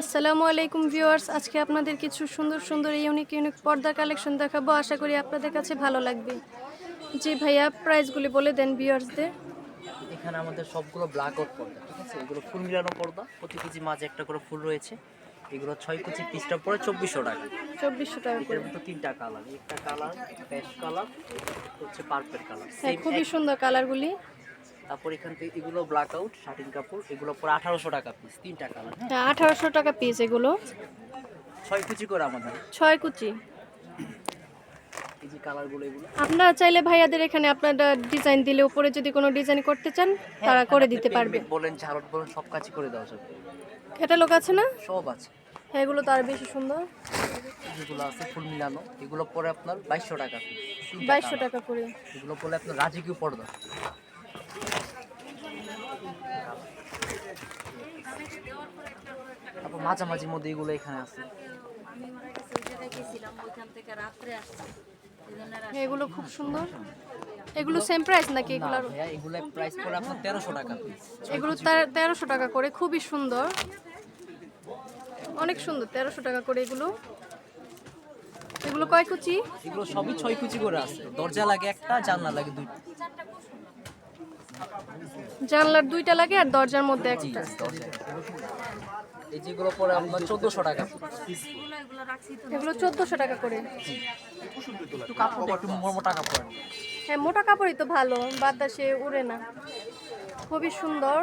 আসসালামু আলাইকুম ভিউয়ার্স আজকে আপনাদের কিছু সুন্দর সুন্দর ইউনিক ইউনিক পর্দা কালেকশন দেখাবো। আশা করি আপনাদের কাছে ভালো লাগবে। জি ভাইয়া প্রাইসগুলি বলে দেন ভিউয়ার্সদের। এখানে আমাদের সবগুলো ব্ল্যাক আউট পর্দা ঠিক আছে? এগুলো ফুল মিলানো পর্দা প্রতি কেজি মাঝে একটা করে ফুল রয়েছে। এগুলো ছয় কেজি পিসটা পড়ে চব্বিশশো টাকা। চব্বিশশো টাকা করে। এটার মধ্যে তিনটা কালার একটা কালার প্যাশ কালার হচ্ছে পার্পেল কালার হ্যাঁ খুবই সুন্দর কালারগুলি তারপর এখান থেকে এগুলো ব্ল্যাক আউট শার্টিন কাপড় এগুলো পরে আঠারোশো টাকা পিস তিনটা কালার হ্যাঁ হ্যাঁ আঠারোশো টাকা পিস এগুলো। ছয় কেজি করে আমাদের। ছয় কুচি। এগুলো। আপনারা চাইলে ভাইয়াদের এখানে আপনারা ডিজাইন দিলে উপরে যদি কোনো ডিজাইন করতে চান তারা করে দিতে পারবে। বলেন ঝাড়ট বলেন সব কাজই করে দেওয়া যাবে। ক্যাটালগ আছে না? সব আছে। হ্যাঁ এগুলো তো আর বেশি সুন্দর। যেগুলো আছে ফুল মিলানো। এগুলো পরে আপনার বাইশশো টাকা বাইশশো টাকা করে। এগুলো পরে আপনার রাজকীয় পর্দা। মাঝামাঝির মধ্যে এগুলো এখানে আছে। এগুলো খুব সুন্দর। এগুলো সেম প্রাইস নাকি না এগুলোর? এগুলো প্রাইস পড়ে আপনার তেরোশো টাকা এগুলো তের- তেরোশো টাকা করে খুবই সুন্দর। অনেক সুন্দর তেরোশো টাকা করে এগুলো। এগুলো কয় কুচি? এগুলো সবই ছয় কুচি করে আছে। দরজা লাগে একটা জানলা লাগে দুইটা। জানলার দুইটা লাগে আর দরজার মধ্যে একটা। এই যেগুলো পরে আপনার চোদ্দোশো টাকা। এগুলো চোদ্দোশো টাকা করে। একটু কাপড়টা একটু মোটা কাপড়। হ্যাঁ মোটা কাপড়ই তো ভালো বাতাসে উড়ে না। খুবই সুন্দর।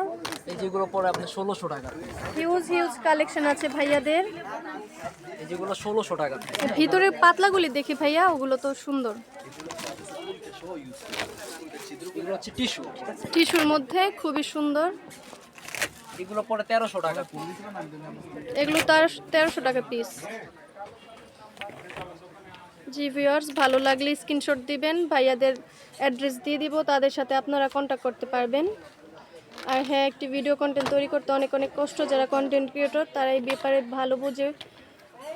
এই যেগুলো পরে আপনার ষোলোশো টাকা। হিউজ হিউজ কালেকশন আছে ভাইয়াদের। এই যেগুলো ষোলোশো টাকা। ভিতরে পাতলাগুলি দেখি ভাইয়া ওগুলো তো সুন্দর। এগুলো হচ্ছে টিস্যু। টিস্যুর মধ্যে খুবই সুন্দর। এগুলো পরে তেরোশো টাকা। এগুলো তার তেরোশো টাকা পিস জি ভিউয়ার্স ভালো লাগলে স্ক্রিনশট দিবেন। ভাইয়াদের অ্যাড্রেস দিয়ে দিব তাদের সাথে আপনারা কন্ট্যাক্ট করতে পারবেন। আর হ্যাঁ একটি ভিডিও কন্টেন্ট তৈরি করতে অনেক অনেক কষ্ট। যারা কন্টেন্ট ক্রিয়েটর তারা এই ব্যাপারে ভালো বুঝে।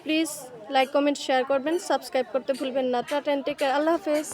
প্লিজ লাইক কমেন্ট শেয়ার করবেন। সাবস্ক্রাইব করতে ভুলবেন না। টাটা টেক আল্লাহ হাফেজ।